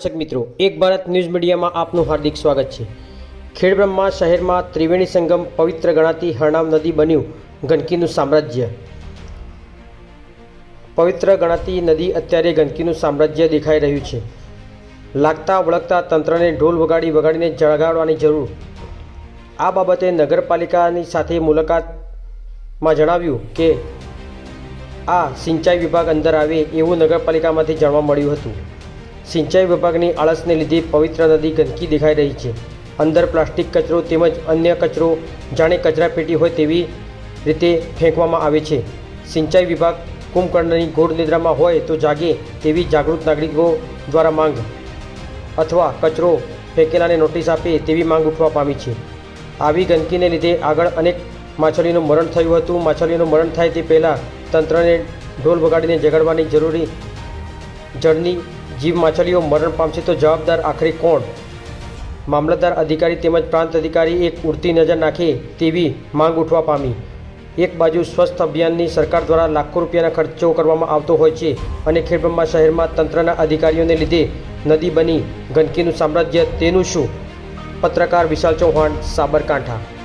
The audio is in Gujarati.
દર્શક મિત્રો, એક ભારત ન્યૂઝ મીડિયામાં આપનું હાર્દિક સ્વાગત છે. ખેડબ્રહ્મા શહેરમાં ત્રિવેણી સંગમ પવિત્ર ગણાતી હરણામ નદી બન્યું ગંદકીનું સામ્રાજ્ય. પવિત્ર ગણાતી નદી અત્યારે ગંદકીનું સામ્રાજ્ય દેખાઈ રહ્યું છે. લાગતા વળગતા તંત્રને ઢોલ વગાડી વગાડીને જળગાડવાની જરૂર. આ બાબતે નગરપાલિકાની સાથે મુલાકાતમાં જણાવ્યું કે, આ સિંચાઈ વિભાગ અંદર આવે એવું નગરપાલિકામાંથી જાણવા મળ્યું હતું. સિંચાઈ વિભાગની આળસને લીધે પવિત્ર નદી ગંદકી દેખાઈ રહી છે. અંદર પ્લાસ્ટિક કચરો તેમજ અન્ય કચરો જાણે કચરાપેટી હોય તેવી રીતે ફેંકવામાં આવે છે. સિંચાઈ વિભાગ કુંભકર્ણની ગોળ નિદ્રામાં હોય તો જાગે તેવી જાગૃત નાગરિકો દ્વારા માંગ અથવા કચરો ફેંકેલાને નોટિસ આપે તેવી માંગ ઉઠવા પામી છે. આવી ગંદકીને લીધે આગળ અનેક માછલીનું મરણ થયું હતું. માછલીનું મરણ થાય તે પહેલાં તંત્રને ઢોલ વગાડીને જગાડવાની જરૂરી જળની જીવ માછલીઓ મરણ પામશે તો જવાબદાર આખરે કોણ? મામલતદાર અધિકારી તેમજ પ્રાંત અધિકારી એક ઉડતી નજર નાખે તેવી માંગ ઉઠવા પામી. એક બાજુ સ્વસ્થ અભિયાનની સરકાર દ્વારા લાખો રૂપિયાના ખર્ચો કરવામાં આવતો હોય છે અને ખેડબ્રહ્મા શહેરમાં તંત્રના અધિકારીઓને લીધે નદી બની ગંદકીનું સામ્રાજ્ય તેનું શું? પત્રકાર વિશાલ ચૌહાણ, સાબરકાંઠા.